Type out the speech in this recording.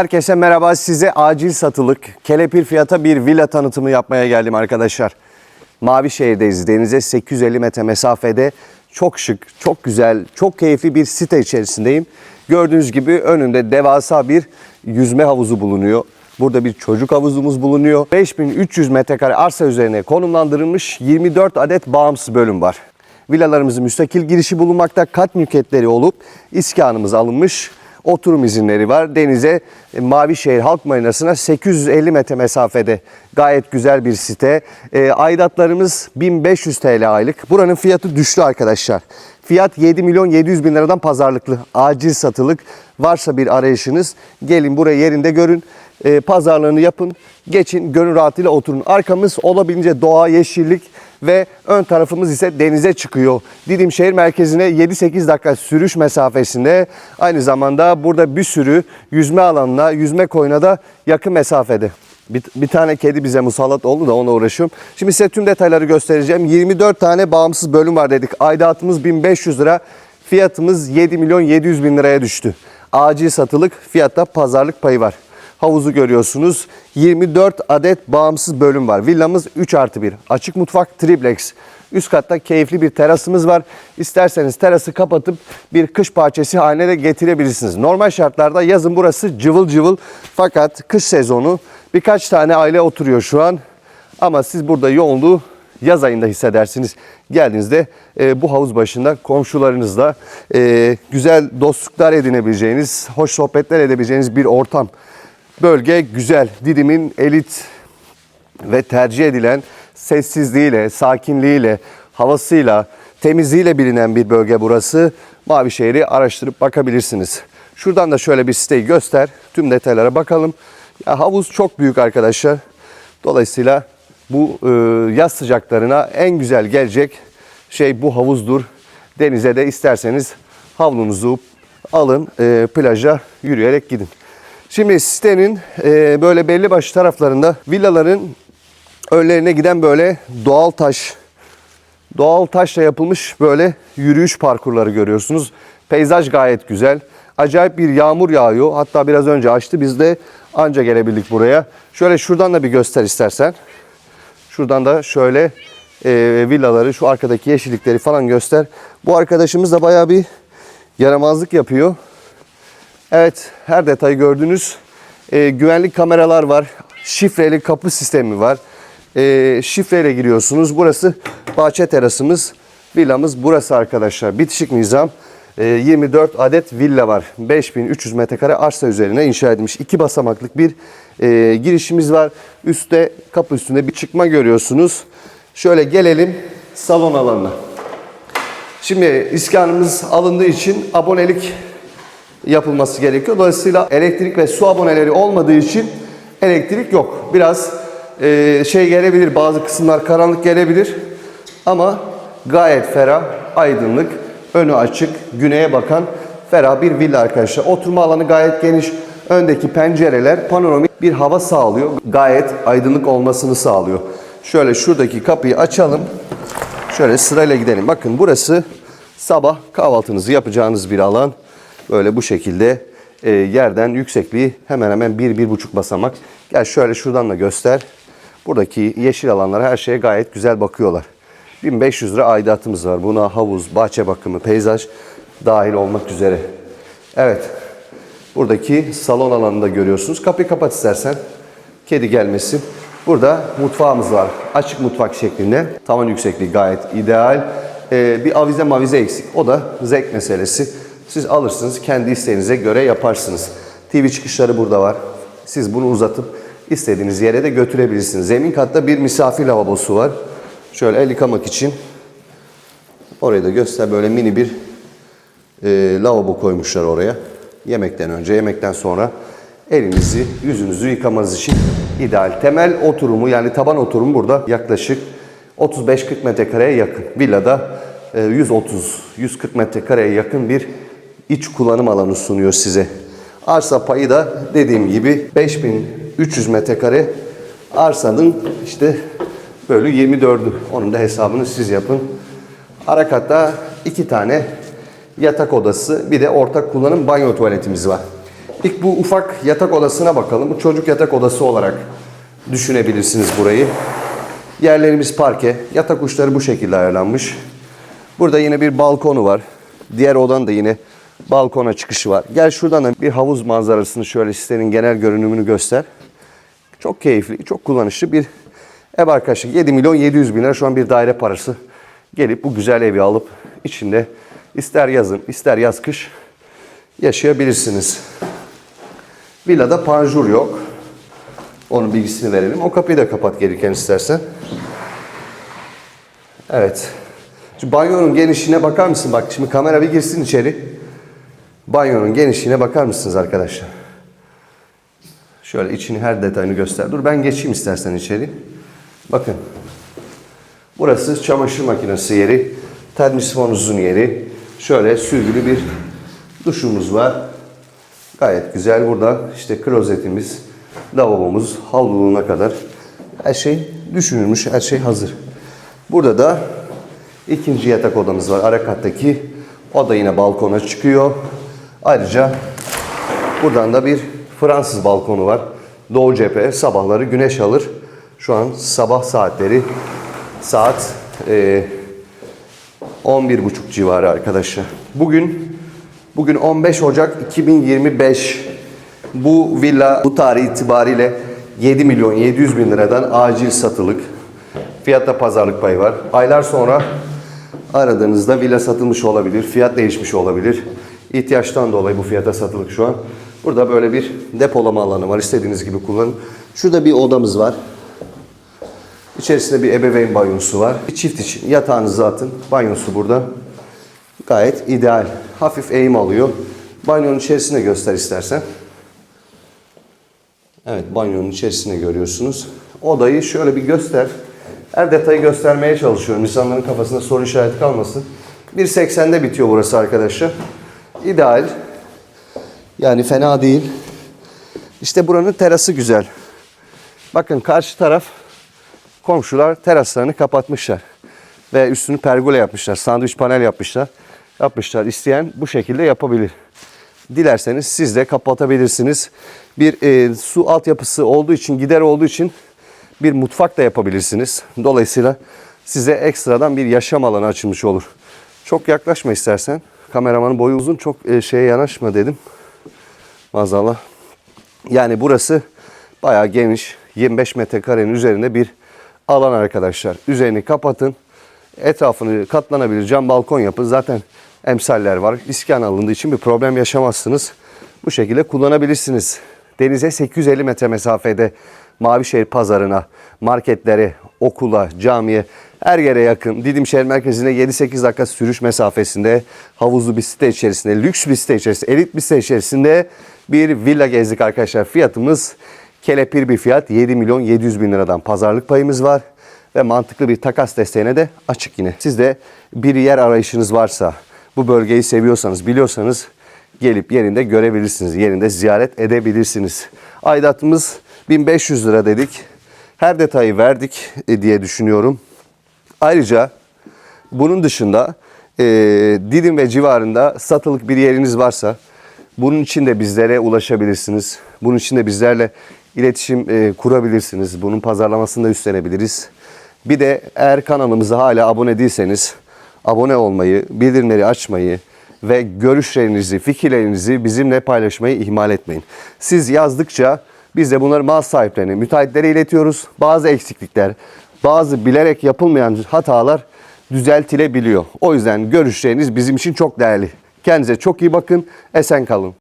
Herkese merhaba. Size acil satılık kelepir fiyata bir villa tanıtımı yapmaya geldim arkadaşlar. Mavişehir'deyiz. Denize 850 metre mesafede çok şık, çok güzel, çok keyifli bir site içerisindeyim. Gördüğünüz gibi önünde devasa bir yüzme havuzu bulunuyor. Burada bir çocuk havuzumuz bulunuyor. 5300 metrekare arsa üzerine konumlandırılmış 24 adet bağımsız bölüm var. Villalarımızın müstakil girişi bulunmakta. Kat mülkiyetleri olup iskanımız alınmış. Oturum izinleri var. Denize e, Mavişehir Halk Marinası'na 850 metre mesafede gayet güzel bir site. E, aidatlarımız 1500 TL aylık. Buranın fiyatı düştü arkadaşlar. Fiyat 7 milyon 700 bin liradan pazarlıklı. Acil satılık. Varsa bir arayışınız gelin burayı yerinde görün. E, pazarlığını yapın. Geçin gönül rahatıyla oturun. Arkamız olabildiğince doğa, yeşillik ve ön tarafımız ise denize çıkıyor. Didim şehir merkezine 7-8 dakika sürüş mesafesinde. Aynı zamanda burada bir sürü yüzme alanına, yüzme koyuna da yakın mesafede. Bir, bir tane kedi bize musallat oldu da ona uğraşıyorum. Şimdi size tüm detayları göstereceğim. 24 tane bağımsız bölüm var dedik. Aidatımız 1500 lira. Fiyatımız 7 milyon 700 bin liraya düştü. Acil satılık fiyatta pazarlık payı var havuzu görüyorsunuz. 24 adet bağımsız bölüm var. Villamız 3 artı 1. Açık mutfak triplex. Üst katta keyifli bir terasımız var. İsterseniz terası kapatıp bir kış bahçesi haline de getirebilirsiniz. Normal şartlarda yazın burası cıvıl cıvıl. Fakat kış sezonu birkaç tane aile oturuyor şu an. Ama siz burada yoğunluğu yaz ayında hissedersiniz. Geldiğinizde e, bu havuz başında komşularınızla e, güzel dostluklar edinebileceğiniz, hoş sohbetler edebileceğiniz bir ortam. Bölge güzel. Didim'in elit ve tercih edilen sessizliğiyle, sakinliğiyle, havasıyla, temizliğiyle bilinen bir bölge burası. Mavişehir'i araştırıp bakabilirsiniz. Şuradan da şöyle bir siteyi göster. Tüm detaylara bakalım. Ya havuz çok büyük arkadaşlar. Dolayısıyla bu e, yaz sıcaklarına en güzel gelecek şey bu havuzdur. Denize de isterseniz havlunuzu alın, e, plaja yürüyerek gidin. Şimdi sitenin e, böyle belli başlı taraflarında villaların önlerine giden böyle doğal taş, doğal taşla yapılmış böyle yürüyüş parkurları görüyorsunuz. Peyzaj gayet güzel. Acayip bir yağmur yağıyor. Hatta biraz önce açtı. Biz de anca gelebildik buraya. Şöyle şuradan da bir göster istersen. Şuradan da şöyle e, villaları, şu arkadaki yeşillikleri falan göster. Bu arkadaşımız da bayağı bir yaramazlık yapıyor. Evet, her detayı gördünüz. Ee, güvenlik kameralar var. Şifreli kapı sistemi var. Ee, şifreyle giriyorsunuz. Burası bahçe terasımız. Villamız burası arkadaşlar. Bitişik nizam. Ee, 24 adet villa var. 5300 metrekare arsa üzerine inşa edilmiş. iki basamaklık bir e, girişimiz var. Üste kapı üstünde bir çıkma görüyorsunuz. Şöyle gelelim salon alanına. Şimdi iskanımız alındığı için abonelik yapılması gerekiyor. Dolayısıyla elektrik ve su aboneleri olmadığı için elektrik yok. Biraz e, şey gelebilir, bazı kısımlar karanlık gelebilir. Ama gayet ferah, aydınlık, önü açık, güneye bakan ferah bir villa arkadaşlar. Oturma alanı gayet geniş. Öndeki pencereler panoramik bir hava sağlıyor. Gayet aydınlık olmasını sağlıyor. Şöyle şuradaki kapıyı açalım. Şöyle sırayla gidelim. Bakın burası sabah kahvaltınızı yapacağınız bir alan. Böyle bu şekilde e, yerden yüksekliği hemen hemen 1-1,5 basamak. Gel şöyle şuradan da göster. Buradaki yeşil alanlara her şeye gayet güzel bakıyorlar. 1500 lira aidatımız var. Buna havuz, bahçe bakımı, peyzaj dahil olmak üzere. Evet. Buradaki salon alanını da görüyorsunuz. Kapıyı kapat istersen. Kedi gelmesin. Burada mutfağımız var. Açık mutfak şeklinde. Tavan yüksekliği gayet ideal. Ee, bir avize mavize eksik. O da zevk meselesi. Siz alırsınız, kendi isteğinize göre yaparsınız. TV çıkışları burada var. Siz bunu uzatıp istediğiniz yere de götürebilirsiniz. Zemin katta bir misafir lavabosu var. Şöyle el yıkamak için. Orayı da göster. Böyle mini bir e, lavabo koymuşlar oraya. Yemekten önce, yemekten sonra elinizi, yüzünüzü yıkamanız için ideal. Temel oturumu yani taban oturumu burada yaklaşık 35-40 metrekareye yakın. Villada e, 130-140 metrekareye yakın bir iç kullanım alanı sunuyor size. Arsa payı da dediğim gibi 5300 metrekare arsanın işte bölü 24'ü. Onun da hesabını siz yapın. Ara katta iki tane yatak odası bir de ortak kullanım banyo tuvaletimiz var. İlk bu ufak yatak odasına bakalım. Bu çocuk yatak odası olarak düşünebilirsiniz burayı. Yerlerimiz parke. Yatak uçları bu şekilde ayarlanmış. Burada yine bir balkonu var. Diğer odanın da yine balkona çıkışı var. Gel şuradan da bir havuz manzarasını şöyle sitenin genel görünümünü göster. Çok keyifli, çok kullanışlı bir ev arkadaşlar. 7 milyon 700 bin lira şu an bir daire parası. Gelip bu güzel evi alıp içinde ister yazın ister yaz kış yaşayabilirsiniz. Villada panjur yok. Onun bilgisini verelim. O kapıyı da kapat gelirken istersen. Evet. Şu banyonun genişliğine bakar mısın? Bak şimdi kamera bir girsin içeri. Banyonun genişliğine bakar mısınız arkadaşlar? Şöyle içini her detayını göster. Dur ben geçeyim istersen içeri. Bakın. Burası çamaşır makinesi yeri. Termosifonunuzun yeri. Şöyle sürgülü bir duşumuz var. Gayet güzel. Burada işte klozetimiz, lavabomuz, havluluğuna kadar her şey düşünülmüş, her şey hazır. Burada da ikinci yatak odamız var. Ara kattaki. O da yine balkona çıkıyor. Ayrıca buradan da bir Fransız balkonu var. Doğu cephe sabahları güneş alır. Şu an sabah saatleri saat eee 11.30 civarı arkadaşlar. Bugün bugün 15 Ocak 2025. Bu villa bu tarih itibariyle 7 milyon 700 bin liradan acil satılık. Fiyatta pazarlık payı var. Aylar sonra aradığınızda villa satılmış olabilir. Fiyat değişmiş olabilir. İhtiyaçtan dolayı bu fiyata satılık şu an. Burada böyle bir depolama alanı var. İstediğiniz gibi kullanın. Şurada bir odamız var. İçerisinde bir ebeveyn banyosu var. Bir çift için yatağınızı atın. Banyosu burada. Gayet ideal. Hafif eğim alıyor. Banyonun içerisine göster istersen. Evet banyonun içerisine görüyorsunuz. Odayı şöyle bir göster. Her detayı göstermeye çalışıyorum. İnsanların kafasında soru işareti kalmasın. 1.80'de bitiyor burası arkadaşlar. İdeal. Yani fena değil. İşte buranın terası güzel. Bakın karşı taraf komşular teraslarını kapatmışlar. Ve üstünü pergola yapmışlar. Sandviç panel yapmışlar. Yapmışlar. İsteyen bu şekilde yapabilir. Dilerseniz siz de kapatabilirsiniz. Bir e, su altyapısı olduğu için, gider olduğu için bir mutfak da yapabilirsiniz. Dolayısıyla size ekstradan bir yaşam alanı açılmış olur. Çok yaklaşma istersen. Kameramanın boyu uzun. Çok e, şeye yanaşma dedim. Maazallah. Yani burası bayağı geniş. 25 metrekarenin üzerinde bir alan arkadaşlar. Üzerini kapatın. Etrafını katlanabilir cam balkon yapın. Zaten emsaller var. İskan alındığı için bir problem yaşamazsınız. Bu şekilde kullanabilirsiniz. Denize 850 metre mesafede Mavişehir pazarına, marketlere, okula, camiye her yere yakın. Didim şehir merkezine 7-8 dakika sürüş mesafesinde havuzlu bir site içerisinde, lüks bir site içerisinde, elit bir site içerisinde bir villa gezdik arkadaşlar. Fiyatımız kelepir bir fiyat 7 milyon 700 bin liradan pazarlık payımız var ve mantıklı bir takas desteğine de açık yine. Siz de bir yer arayışınız varsa, bu bölgeyi seviyorsanız, biliyorsanız gelip yerinde görebilirsiniz. Yerinde ziyaret edebilirsiniz. Aidatımız 1500 lira dedik. Her detayı verdik e, diye düşünüyorum. Ayrıca bunun dışında e, Didim ve civarında satılık bir yeriniz varsa bunun için de bizlere ulaşabilirsiniz. Bunun için de bizlerle iletişim e, kurabilirsiniz. Bunun pazarlamasını da üstlenebiliriz. Bir de eğer kanalımıza hala abone değilseniz abone olmayı, bildirimleri açmayı ve görüşlerinizi, fikirlerinizi bizimle paylaşmayı ihmal etmeyin. Siz yazdıkça biz de bunları mal sahiplerine, müteahhitlere iletiyoruz. Bazı eksiklikler, bazı bilerek yapılmayan hatalar düzeltilebiliyor. O yüzden görüşleriniz bizim için çok değerli. Kendinize çok iyi bakın, esen kalın.